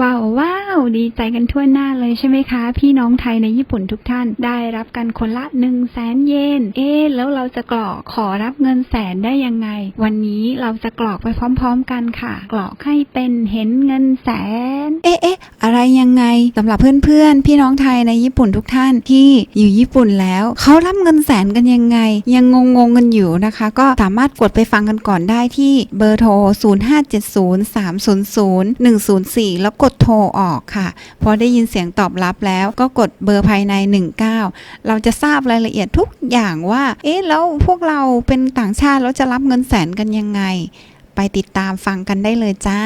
ว้าวว้าวดีใจกันทั่วหน้าเลยใช่ไหมคะ พี่น้องไทยในญี่ปุ่นทุกท่านได้รับกันคนละ1นึ่งแสนเยนเอ๊แล้วเราจะกรอกขอรับเงินแสนได้ยังไง วันนี้เราจะกรอกไปพร้อม ๆ กันค่ะ กรอกให้เป็นเห็นเงินแสน เอ๊ะเอ๊ะอะไรยังไงสำหรับเพื่อนๆ พี่น้องไทยในญี่ปุ่นทุกท่านที่อยู่ญี่ปุ่นแล้วเขารับเงินแสนกันยังไง ยังงงๆกันอยู่นะคะ ก็สามารถกดไปฟังกันก่อนได้ที่เบอร์โทร 0570300104 แล้วกดโทรออกค่ะ พอได้ยินเสียงตอบรับแล้วก็กดเบอร์ภายใน 19 เราจะทราบรายละเอียดทุกอย่างว่า เอ๊ะ แล้วพวกเราเป็นต่างชาติแล้วจะรับเงินแสนกันยังไง ไปติดตามฟังกันได้เลยจ้า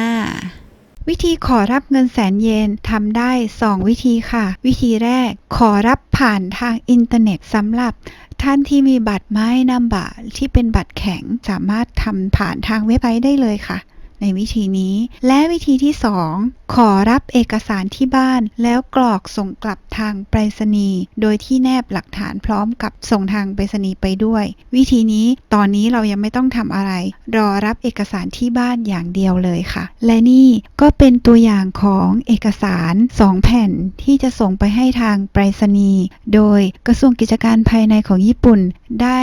วิธีขอรับเงินแสนเยนทำได้ 2 วิธีค่ะ วิธีแรก ขอรับผ่านทางอินเทอร์เน็ตสำหรับท่านที่มีบัตรไม้นำบัตรที่เป็นบัตรแข็งสามารถทำผ่านทางเว็บไซต์ได้เลยค่ะ ในวิธีนี้ และวิธีที่ 2 ขอรับเอกสารที่บ้าน แล้วกรอกส่งกลับทางไปรษณีย์โดยที่แนบหลักฐานพร้อมกับส่งทางไปรษณีย์ไปด้วย วิธีนี้ตอนนี้เรายังไม่ต้องทำอะไร รอรับเอกสารที่บ้านอย่างเดียวเลยค่ะ และนี่ก็เป็นตัวอย่างของเอกสาร 2 แผ่นที่จะส่งไปให้ทางไปรษณีย์โดยกระทรวงกิจการภายในของญี่ปุ่นได้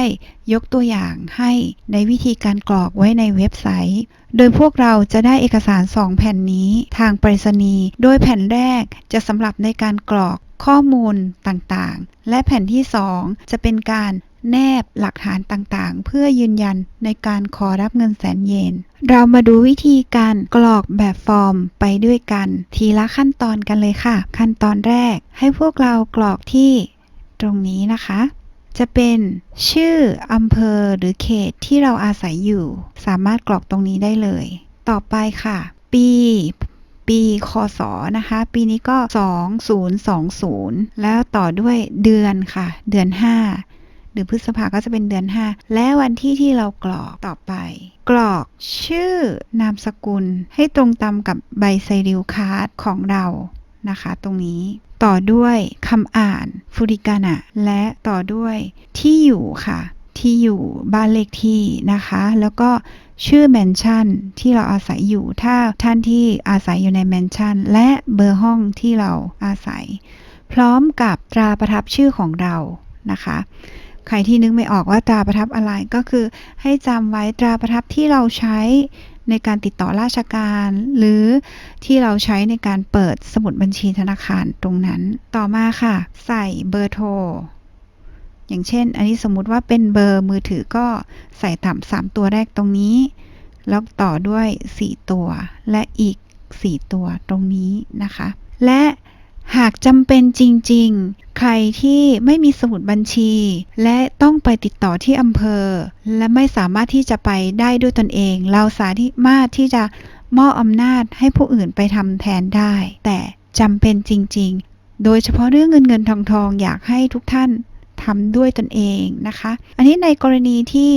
ยกตัวอย่างให้ในวิธีการกรอกไว้ในเว็บไซต์โดยพวกเราจะได้เอกสาร 2 แผ่นนี้ทางไปรษณีย์ โดยแผ่นแรกจะสำหรับในการกรอกข้อมูลต่างๆ และแผ่นที่ 2 จะเป็นการแนบหลักฐานต่างๆ เพื่อยืนยันในการขอรับเงินแสนเยน เรามาดูวิธีการกรอกแบบฟอร์มไปด้วยกัน ทีละขั้นตอนกันเลยค่ะ ขั้นตอนแรกให้พวกเรากรอกที่ตรงนี้นะคะ จะเป็นชื่ออำเภอหรือเขตที่เราอาศัยอยู่ สามารถกรอกตรงนี้ได้เลย ต่อไปค่ะ ปีปีคศนะคะ ปีนี้ก็ 2020 แล้วต่อด้วยเดือนค่ะ เดือน 5 หรือพฤษภาก็จะเป็นเดือน 5 และวันที่ที่เรากรอกต่อไป กรอกชื่อนามสกุลให้ตรงตามกับใบไซริลคาร์ดของเรา นะคะ ตรงนี้ต่อด้วยคำอ่านฟูริกานะและต่อด้วยที่อยู่ค่ะ ที่อยู่บ้านเลขที่นะคะ แล้วก็ชื่อแมนชั่นที่เราอาศัยอยู่ถ้าท่านที่อาศัยอยู่ในแมนชั่นและเบอร์ห้องที่เราอาศัย พร้อมกับตราประทับชื่อของเรานะคะ ใครที่นึกไม่ออกว่าตราประทับอะไรก็คือให้จำไว้ตราประทับที่เราใช้ ในการติดต่อราชการ หรือที่เราใช้ในการเปิดสมุดบัญชีธนาคารตรงนั้น ต่อมาค่ะ ใส่เบอร์โทร อย่างเช่น อันนี้สมมุติว่าเป็นเบอร์มือถือก็ใส่ต่ำสามตัวแรกตรงนี้ แล้วต่อด้วย 4 ตัว และอีก 4 ตัวตรงนี้นะคะ และ หากจำเป็นจริง ๆ ใครที่ไม่มีสมุดบัญชี และต้องไปติดต่อที่อำเภอ และไม่สามารถที่จะไปได้ด้วยตนเอง เราสามารถที่จะมอบอำนาจให้ผู้อื่นไปทำแทนได้ แต่จำเป็นจริง ๆ โดยเฉพาะเรื่องเงินเงินทองทองอยากให้ทุกท่านทำด้วยตนเองนะคะ อันนี้ในกรณีที่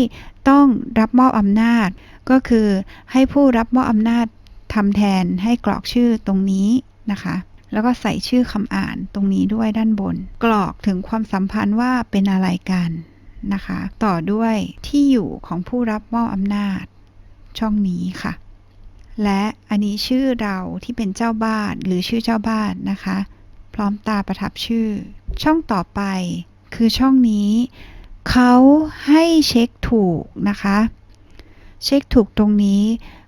ต้องรับมอบอำนาจ ก็คือให้ผู้รับมอบอำนาจทำแทนให้กรอกชื่อตรงนี้นะคะ แล้วก็ใส่ชื่อคำอ่านตรงนี้ด้วยด้านบน กรอกถึงความสัมพันธ์ว่าเป็นอะไรกันนะคะ ต่อด้วยที่อยู่ของผู้รับมอบอำนาจ ช่องนี้ค่ะ และอันนี้ชื่อเราที่เป็นเจ้าบ้านหรือชื่อเจ้าบ้านนะคะ พร้อมตาประทับชื่อ ช่องต่อไปคือช่องนี้เขาให้เช็คถูกนะคะ เช็คถูกตรงนี้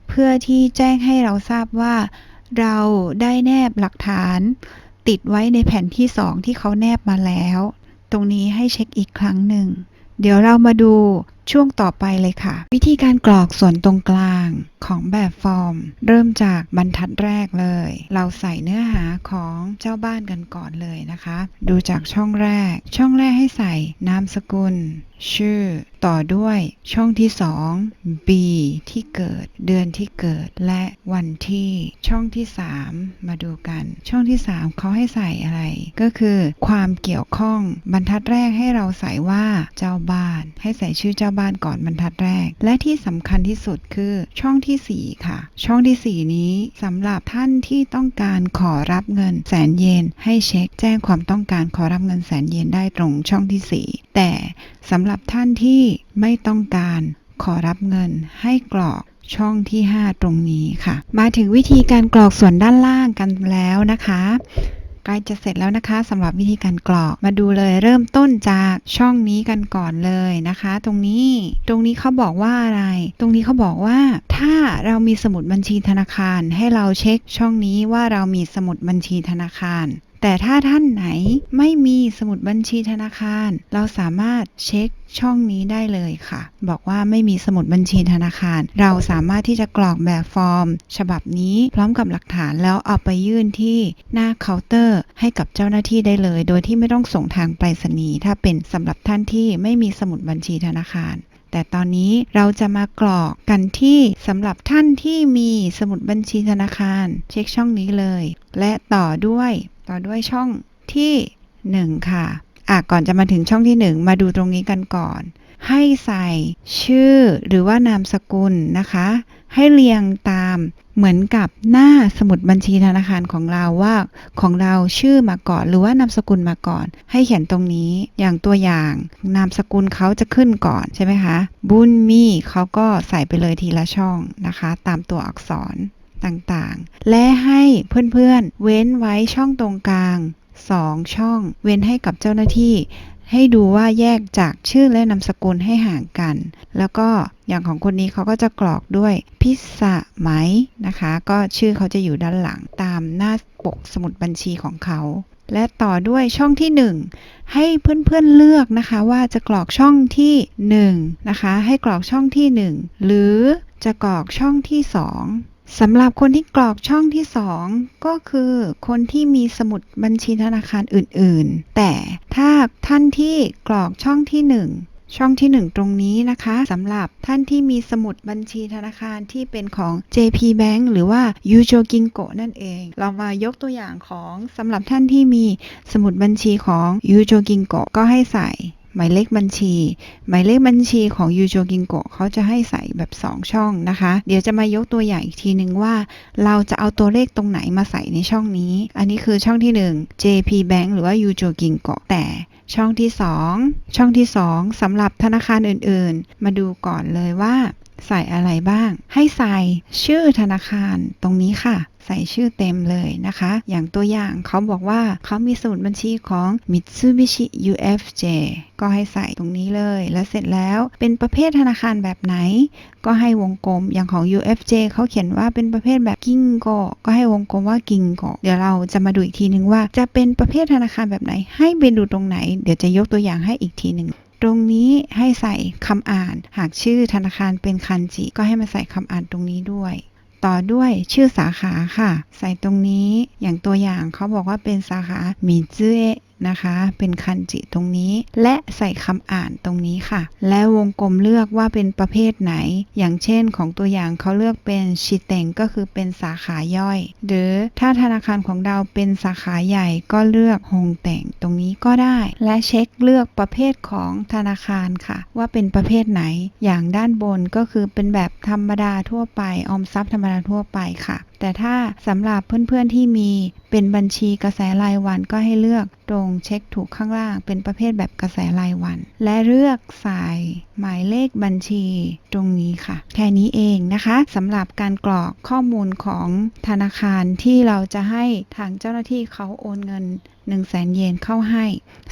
เพื่อที่แจ้งให้เราทราบว่า เราได้แนบหลักฐาน ติดไว้ในแผ่นที่ 2 ที่เขาแนบมาแล้ว ตรงนี้ให้เช็คอีกครั้งหนึ่ง เดี๋ยวเรามาดูช่วงต่อไปเลยค่ะ วิธีการกรอกส่วนตรงกลางของแบบฟอร์ม เริ่มจากบรรทัดแรกเลย เราใส่เนื้อหาของเจ้าบ้านกันก่อนเลยนะคะ ดูจากช่องแรก ช่องแรกให้ใส่นามสกุล ชื่อ ต่อด้วยช่องที่ 2 B ที่เกิด เดือนที่เกิดและวันที่ ช่องที่ 3 มาดูกัน ช่องที่ 3เขาให้ใส่อะไร ก็คือ ความเกี่ยวข้องบรรทัดแรกให้เราใส่ว่าเจ้าบ้าน ให้ใส่ชื่อเจ้าบ้านก่อนบรรทัดแรก และที่สำคัญที่สุดคือช่องที่ 4 ค่ะ ช่องที่ 4 นี้สำหรับท่านที่ต้องการขอรับเงินแสนเยน ให้เช็คแจ้งความต้องการขอรับเงินแสนเยนได้ตรงช่องที่ 4 แต่สำหรับท่านที่ไม่ต้องการขอรับเงินให้กรอกช่องที่ 5 ตรงนี้ค่ะ มาถึงวิธีการกรอกส่วนด้านล่างกันแล้วนะคะ ใกล้จะเสร็จแล้วนะคะสำหรับวิธีการกรอกมาดูเลยเริ่มต้นจากช่องนี้กันก่อนเลยนะคะ ตรงนี้ตรงนี้เขาบอกว่าอะไร ตรงนี้เขาบอกว่า ถ้าเรามีสมุดบัญชีธนาคารให้เราเช็คช่องนี้ว่าเรามีสมุดบัญชีธนาคาร แต่ถ้าท่านไหนไม่มีสมุดบัญชีธนาคาร เราสามารถเช็คช่องนี้ได้เลยค่ะ บอกว่าไม่มีสมุดบัญชีธนาคาร เราสามารถที่จะกรอกแบบฟอร์ม ฉบับนี้พร้อมกับหลักฐานแล้วเอาไปยื่นที่หน้าเคาน์เตอร์ ให้กับเจ้าหน้าที่ได้เลย โดยที่ไม่ต้องส่งทางไปรษณีย์ถ้าเป็นสำหรับท่านที่ไม่มีสมุดบัญชีธนาคาร แต่ตอนนี้เราจะมากรอกกันที่สำหรับท่านที่มีสมุดบัญชีธนาคาร เช็คช่องนี้เลย และต่อด้วยต่อด้วยช่องที่ 1 ค่ะอะก่อนจะมาถึงช่องที่ 1 มาดูตรงนี้กันก่อน ให้ใส่ชื่อหรือว่านามสกุลนะคะ ให้เรียงตามเหมือนกับหน้าสมุดบัญชีธนาคารของเราว่า ของเราชื่อมาก่อนหรือว่านามสกุลมาก่อน ให้เขียนตรงนี้อย่างตัวอย่างนามสกุลเขาจะขึ้นก่อนใช่ไหมคะ บุญมีเขาก็ใส่ไปเลยทีละช่องนะคะ ตามตัวอักษรต่างๆ และให้เพื่อนๆเว้นไว้ช่องตรงกลาง 2 ช่อง เว้นให้กับเจ้าหน้าที่ ให้ดูว่าแยกจากชื่อและนามสกุลให้ห่างกัน แล้วก็อย่างของคนนี้เขาก็จะกรอกด้วยพิษะไหมนะคะ ก็ชื่อเขาจะอยู่ด้านหลังตามหน้าปกสมุดบัญชีของเขา และต่อด้วยช่องที่ 1 ให้เพื่อนๆเลือกนะคะ ว่าจะกรอกช่องที่ 1 นะคะ ให้กรอกช่องที่ 1 หรือจะกรอกช่องที่ 2 สำหรับคนที่กรอกช่องที่ 2 ก็คือคนที่มีสมุดบัญชีธนาคารอื่นๆ แต่ถ้าท่านที่กรอกช่องที่ 1 ช่องที่ 1 ตรงนี้นะคะสำหรับท่านที่มีสมุดบัญชีธนาคารที่เป็นของ JP Bank หรือว่า y u j o g i n k o นั่นเอง เรามายกตัวอย่างของสำหรับท่านที่มีสมุดบัญชีของ y u j o g i n k o ก็ให้ใส่ หมายเลขบัญชี หมายเลขบัญชีของยูโจกิงโกเขาจะให้ใส่แบบ 2 ช่องนะคะ เดี๋ยวจะมายกตัวอย่างอีกทีหนึ่งว่า เราจะเอาตัวเลขตรงไหนมาใส่ในช่องนี้ อันนี้คือช่องที่ 1 JP Bank หรือว่ายูโจกิงโกแต่ช่องที่ 2 ช่องที่ 2สำหรับธนาคารอื่นๆ มาดูก่อนเลยว่า ใส่อะไรบ้าง ให้ใส่ชื่อธนาคารตรงนี้ค่ะ ใส่ชื่อเต็มเลยนะคะ อย่างตัวอย่างเขาบอกว่าเขามีสมุดบัญชีของ Mitsubishi UFJ ก็ให้ใส่ตรงนี้เลย แล้วเสร็จแล้วเป็นประเภทธนาคารแบบไหน ก็ให้วงกลมอย่างของ UFJ เขาเขียนว่าเป็นประเภทแบบกิ้งโกก็ให้วงกลมว่ากิ้งโกเดี๋ยวเราจะมาดูอีกทีนึงว่าจะเป็นประเภทธนาคารแบบไหน ให้ไปดูตรงไหน เดี๋ยวจะยกตัวอย่างให้อีกทีหนึ่ง ตรงนี้ให้ใส่คำอ่าน หากชื่อธนาคารเป็นคันจิ ก็ให้มาใส่คำอ่านตรงนี้ด้วย ต่อด้วยชื่อสาขาค่ะ ใส่ตรงนี้อย่างตัวอย่างเขาบอกว่าเป็นสาขามิจเอะ นะคะ เป็นคันจิตรงนี้ และใส่คำอ่านตรงนี้ค่ะ และวงกลมเลือกว่าเป็นประเภทไหน อย่างเช่นของตัวอย่างเขาเลือกเป็นชิเตงก็คือเป็นสาขาย่อย หรือถ้าธนาคารของเราเป็นสาขาใหญ่ก็เลือกฮงแต่งตรงนี้ก็ได้ และเช็คเลือกประเภทของธนาคารค่ะ ว่าเป็นประเภทไหน อย่างด้านบนก็คือเป็นแบบธรรมดาทั่วไป ออมทรัพย์ธรรมดาทั่วไปค่ะ แต่ถ้าสำหรับเพื่อนๆที่มีเป็นบัญชีกระแสรายวันก็ให้เลือกตรงเช็คถูกข้างล่าง เป็นประเภทแบบกระแสรายวัน และเลือกใส่หมายเลขบัญชีตรงนี้ค่ะ แค่นี้เองนะคะสำหรับการกรอกข้อมูลของธนาคารที่เราจะให้ทางเจ้าหน้าที่เขาโอนเงิน 1 0 0 0 0แสนเยนเข้าให้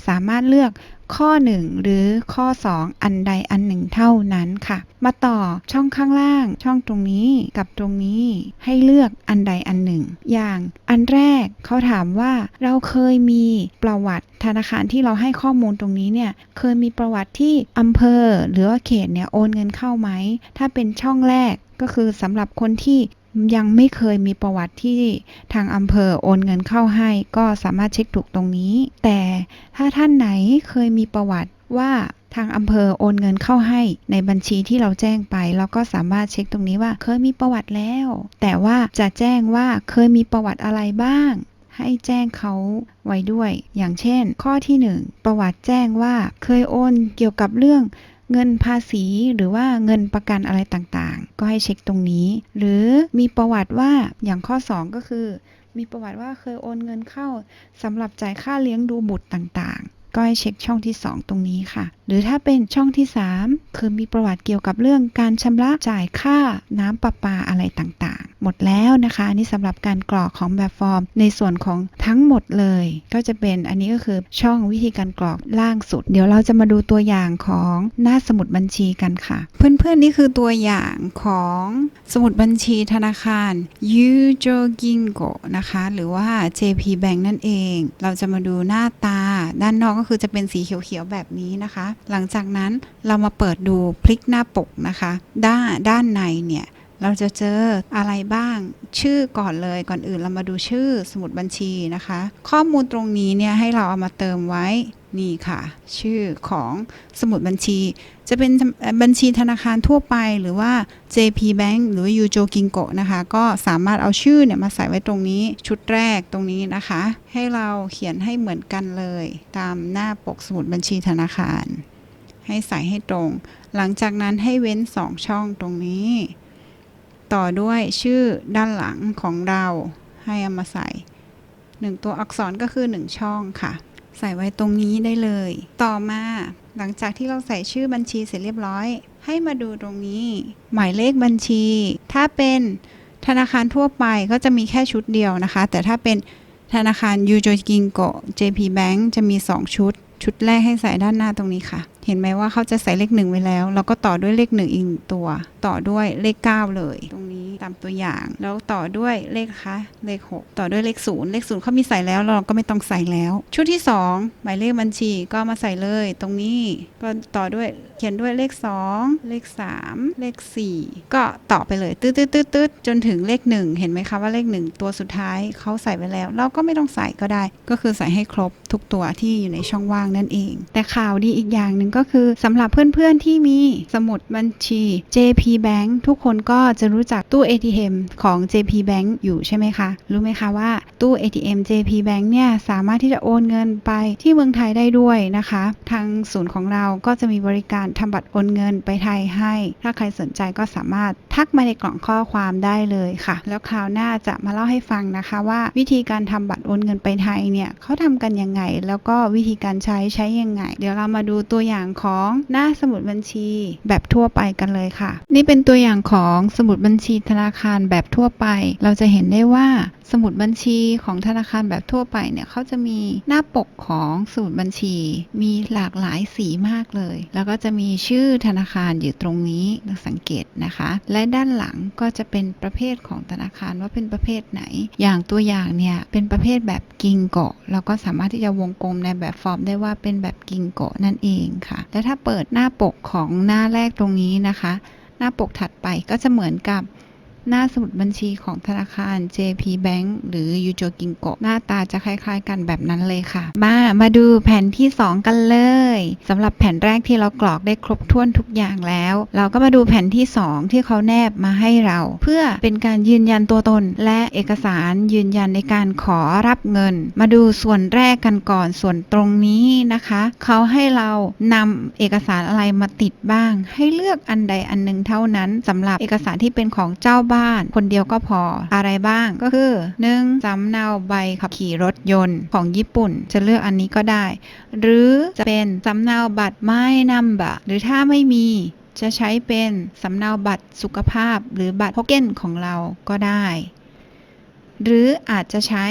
สามารถเลือก ข้อ 1 หรือข้อ 2 อันใดอันหนึ่งเท่านั้นค่ะ มาต่อช่องข้างล่าง ช่องตรงนี้กับตรงนี้ให้เลือกอันใดอันหนึ่ง อย่างอันแรกเขาถามว่าเราเคยมีประวัติธนาคารที่เราให้ข้อมูลตรงนี้เนี่ยเคยมีประวัติที่อำเภอ หรือว่าเขตเนี่ยโอนเงินเข้าไหม ถ้าเป็นช่องแรกก็คือสำหรับคนที่ ยังไม่เคยมีประวัติที่ทางอำเภอโอนเงินเข้าให้ ก็สามารถเช็คถูกตรงนี้ แต่ถ้าท่านไหนเคยมีประวัติว่าทางอำเภอโอนเงินเข้าให้ในบัญชีที่เราแจ้งไป เราก็สามารถเช็คตรงนี้ว่าเคยมีประวัติแล้ว แต่ว่าจะแจ้งว่าเคยมีประวัติอะไรบ้าง ให้แจ้งเขาไว้ด้วย อย่างเช่น ข้อที่ 1 ประวัติแจ้งว่าเคยโอนเกี่ยวกับเรื่อง เงินภาษีหรือว่าเงินประกันอะไรต่างๆ ก็ให้เช็คตรงนี้ หรือมีประวัติว่าอย่างข้อ 2 ก็คือ มีประวัติว่าเคยโอนเงินเข้าสำหรับจ่ายค่าเลี้ยงดูบุตรต่างๆ ก็ให้เช็คช่องที่ 2 ตรงนี้ค่ะ หรือถ้าเป็นช่องที่ 3 คือมีประวัติเกี่ยวกับเรื่องการชำระจ่ายค่าน้ำประปาอะไรต่างๆหมดแล้วนะคะอันนี้สำหรับการกรอกของแบบฟอร์ม ในส่วนของทั้งหมดเลย ก็จะเป็นอันนี้ก็คือช่องวิธีการกรอกล่างสุด เดี๋ยวเราจะมาดูตัวอย่างของหน้าสมุดบัญชีกันค่ะ เพื่อนๆนี่คือตัวอย่างของสมุดบัญชีธนาคารยูโจกิงโกนะคะ หรือว่า JP Bank นั่นเอง เราจะมาดูหน้าตา ด้านนอกก็คือจะเป็นสีเขียวๆแบบนี้นะคะ หลังจากนั้นเรามาเปิดดูพลิกหน้าปกนะคะ ด้านด้านในเนี่ย เราจะเจออะไรบ้าง ชื่อก่อนเลยก่อนอื่นเรามาดูชื่อสมุดบัญชีนะคะ ข้อมูลตรงนี้เนี่ยให้เราเอามาเติมไว้นี่ค่ะ ชื่อของสมุดบัญชี จะเป็นบัญชีธนาคารทั่วไปหรือว่า JP Bank หรือว่า Yujo Ginko นะคะ ก็สามารถเอาชื่อเนี่ยมาใส่ไว้ตรงนี้ชุดแรกตรงนี้นะคะ ให้เราเขียนให้เหมือนกันเลย ตามหน้าปกสมุดบัญชีธนาคาร ให้ใส่ให้ตรง หลังจากนั้นให้เว้น 2 ช่องตรงนี้ ต่อด้วยชื่อด้านหลังของเราให้เอามาใส่1ตัวอักษรก็คือ1ช่องค่ะ ใส่ไว้ตรงนี้ได้เลย ต่อมาหลังจากที่เราใส่ชื่อบัญชีเสร็จเรียบร้อย ให้มาดูตรงนี้ หมายเลขบัญชี ถ้าเป็นธนาคารทั่วไปก็จะมีแค่ชุดเดียวนะคะ แต่ถ้าเป็นธนาคารยูโจกิงโก JP Bank จะมี 2 ชุด ชุดแรกให้ใส่ด้านหน้าตรงนี้ค่ะ เห็นไหมว่าเขาจะใส่เลขหนึ่งไว้แล้วแล้วก็ต่อด้วยเลขหนึ่งอีกตัว ต่อด้วยเลข 9 เลย ตรงนี้ตามตัวอย่าง แล้วต่อด้วยเลขคะเลข 6 ต่อด้วยเลขศูนย์เลขศูนย์เขามีใส่แล้วเราก็ไม่ต้องใส่แล้ว ชุดที่ 2 หมายเลขบัญชีก็มาใส่เลย ตรงนี้ก็ต่อด้วยเขียนด้วยเลข 2 เลข 3 เลข 4 ก็ต่อไปเลยตืดตืดตืดตืดจนถึงเลข 1 เห็นไหมคะว่าเลข 1 ตัวสุดท้ายเขาใส่ไว้แล้ว เราก็ไม่ต้องใส่ก็ได้ ก็คือใส่ให้ครบทุกตัวที่อยู่ในช่องว่างนั่นเอง แต่ข่าวดีอีกอย่างหนึ่งก็ก็คือสำหรับเพื่อนๆที่มีสมุดบัญชี JP Bank ทุกคนก็จะรู้จักตู้ ATM ของ JP Bank อยู่ใช่ไหมคะ รู้ไหมคะว่าตู้ ATM JP Bank เนี่ยสามารถที่จะโอนเงินไปที่เมืองไทยได้ด้วยนะคะ ทางศูนย์ของเราก็จะมีบริการทำบัตรโอนเงินไปไทยให้ ถ้าใครสนใจก็สามารถทักมาในกล่องข้อความได้เลยค่ะ แล้วคราวหน้าจะมาเล่าให้ฟังนะคะว่าวิธีการทำบัตรโอนเงินไปไทยเนี่ยเขาทำกันยังไง แล้วก็วิธีการใช้ใช้ยังไง เดี๋ยวเรามาดูตัวอย่างของหน้าสมุดบัญชี แบบทั่วไปกันเลยค่ะ นี่เป็นตัวอย่างของสมุดบัญชีธนาคารแบบทั่วไป เราจะเห็นได้ว่าสมุดบัญชีของธนาคารแบบทั่วไปเนี่ยเขาจะมีหน้าปกของสมุดบัญชี มีหลากหลายสีมากเลย แล้วก็จะมีชื่อธนาคารอยู่ตรงนี้เราสังเกตนะคะ และด้านหลังก็จะเป็นประเภทของธนาคารว่าเป็นประเภทไหน อย่างตัวอย่างเนี่ยเป็นประเภทแบบกิงโกะเราก็สามารถที่จะวงกลมในแบบฟอร์มได้ว่าเป็นแบบกิงโกะนั่นเองค่ะและถ้าเปิดหน้าปกของหน้าแรกตรงนี้นะคะ หน้าปกถัดไปก็จะเหมือนกับ หน้าสมุดบัญชีของธนาคาร JP Bank หรือ Yujo Ginko หน้าตาจะคล้ายๆ กันแบบนั้นเลยค่ะ มามาดูแผ่นที่ 2 กันเลยสำหรับแผ่นแรกที่เรากรอกได้ครบถ้วนทุกอย่างแล้ว เราก็มาดูแผ่นที่ 2 ที่เขาแนบมาให้เรา เพื่อเป็นการยืนยันตัวตน และเอกสารยืนยันในการขอรับเงิน มาดูส่วนแรกกันก่อนส่วนตรงนี้นะคะ เขาให้เรานำเอกสารอะไรมาติดบ้าง ให้เลือกอันใดอันหนึ่งเท่านั้นสำหรับเอกสารที่เป็นของเจ้าบ้านคนเดียวก็พอ อะไรบ้างก็คือ 1. สำเนาใบขับขี่รถยนต์ของญี่ปุ่น จะเลือกอันนี้ก็ได้ หรือจะเป็นสำเนาบัตรไม่นัมบะหรือถ้าไม่มีจะใช้เป็นสำเนาบัตรสุขภาพหรือบัตรพกเก้นของเราก็ได้ หรืออาจจะใช้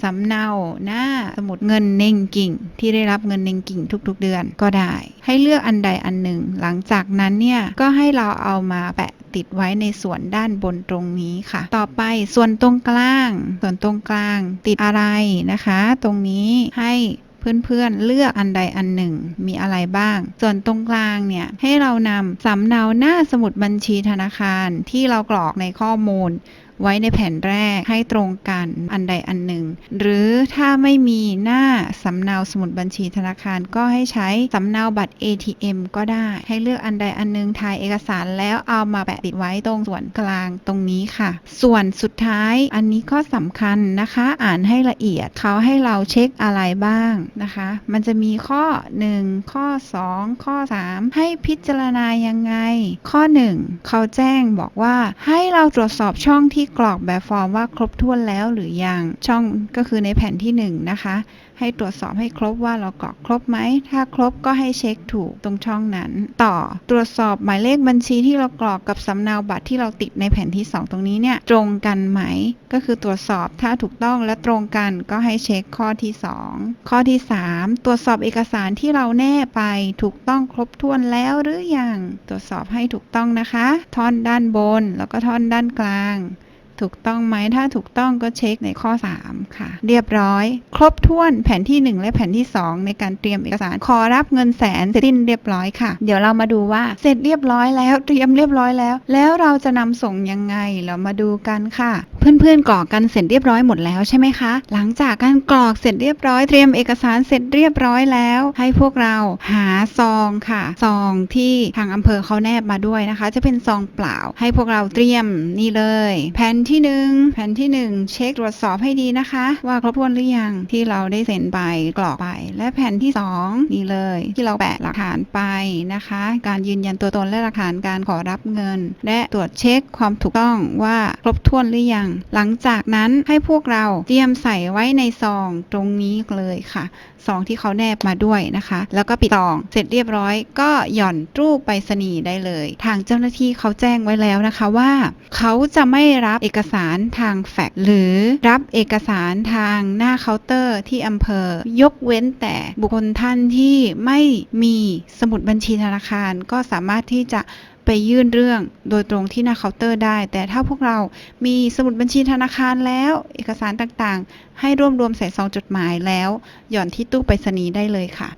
สำเนาหน้าสมุดเงินเน่งกิ่ง ที่ได้รับเงินเน่งกิ่งทุกๆเดือนก็ได้ ให้เลือกอันใดอันหนึ่ง หลังจากนั้นเนี่ยก็ให้เราเอามาแปะติดไว้ในส่วนด้านบนตรงนี้ค่ะ ต่อไปส่วนตรงกลาง ส่วนตรงกลางติดอะไรนะคะ ตรงนี้ให้เพื่อนๆเลือกอันใดอันหนึ่งมีอะไรบ้าง ส่วนตรงกลางเนี่ยให้เรานำสำเนาหน้าสมุดบัญชีธนาคารที่เรากรอกในข้อมูล ไว้ในแผ่นแรกให้ตรงกันอันใดอันหนึ่ง หรือถ้าไม่มีหน้าสำเนาสมุดบัญชีธนาคารก็ให้ใช้สำเนาบัตร ATM ก็ได้ ให้เลือกอันใดอันหนึงถ่ายเอกสารแล้วเอามาแปะติดไว้ตรงส่วนกลางตรงนี้ค่ะ ส่วนสุดท้ายอันนี้ก็สำคัญนะคะ อ่านให้ละเอียดเขาให้เราเช็คอะไรบ้างนะคะ มันจะมีข้อ 1 ข้อ 2 ข้อ 3 ให้พิจารณายังไง ข้อ 1 เขาแจ้งบอกว่าให้เราตรวจสอบช่องที่ที่กรอกแบบฟอร์มว่าครบถ้วนแล้วหรือยัง ช่องก็คือในแผ่นที่หนึ่งนะคะ ให้ตรวจสอบให้ครบว่าเรากรอกครบไหม ถ้าครบก็ให้เช็คถูกตรงช่องนั้น ต่อตรวจสอบหมายเลขบัญชีที่เรากรอกกับสำเนาบัตรที่เราติดในแผ่นที่ 2 ตรงนี้เนี่ยตรงกันไหม ก็คือตรวจสอบถ้าถูกต้องและตรงกันก็ให้เช็คข้อที่ 2 ข้อที่ 3 ตรวจสอบเอกสารที่เราแน่ไปถูกต้องครบถ้วนแล้วหรือยัง ตรวจสอบให้ถูกต้องนะคะ ท่อนด้านบนแล้วก็ท่อนด้านกลาง ถูกต้องไหมถ้าถูกต้องก็เช็คในข้อ 3 ค่ะ เรียบร้อย ครบถ้วนแผ่นที่ 1 และแผ่นที่ 2 ในการเตรียมเอกสาร ขอรับเงินแสนเสร็จสิ้นเรียบร้อยค่ะ เดี๋ยวเรามาดูว่าเสร็จเรียบร้อยแล้วเตรียมเรียบร้อยแล้ว แล้วเราจะนำส่งยังไงเรามาดูกันค่ะ เพื่อนๆกรอกกันเสร็จเรียบร้อยหมดแล้วใช่ไหมคะ หลังจากการกรอกเสร็จเรียบร้อยเตรียมเอกสารเสร็จเรียบร้อยแล้ว ให้พวกเราหาซองค่ะซองที่ทางอำเภอเขาแนบมาด้วยนะคะ จะเป็นซองเปล่า ให้พวกเราเตรียมนี่เลย แผ่นที่หนึ่งแผ่นที่หนึ่งเช็คตรวจสอบให้ดีนะคะ ว่าครบถ้วนหรือยังที่เราได้เซ็นไปกรอกไป และแผ่นที่สองนี่เลย ที่เราแปะหลักฐานไปนะคะ การยืนยันตัวตนและหลักฐานการขอรับเงิน และตรวจเช็คความถูกต้องว่าครบถ้วนหรือยังหลังจากนั้นให้พวกเราเตรียมใส่ไว้ในซองตรงนี้เลยค่ะซองที่เขาแนบมาด้วยนะคะ แล้วก็ปิดซองเสร็จเรียบร้อย ก็หย่อนตู้ไปรษณีย์ได้เลย ทางเจ้าหน้าที่เขาแจ้งไว้แล้วนะคะว่า เขาจะไม่รับเอกสารทางแฟกซ์หรือรับเอกสารทางหน้าเคาน์เตอร์ที่อำเภอ ยกเว้นแต่บุคคลท่านที่ไม่มีสมุดบัญชีธนาคารก็สามารถที่จะ ไปยื่นเรื่องโดยตรงที่หน้าเคาน์เตอร์ได้ แต่ถ้าพวกเรามีสมุดบัญชีธนาคารแล้ว เอกสารต่างๆ ให้รวบรวมใส่ซองจดหมายแล้ว หย่อนที่ตู้ไปรษณีย์ได้เลยค่ะ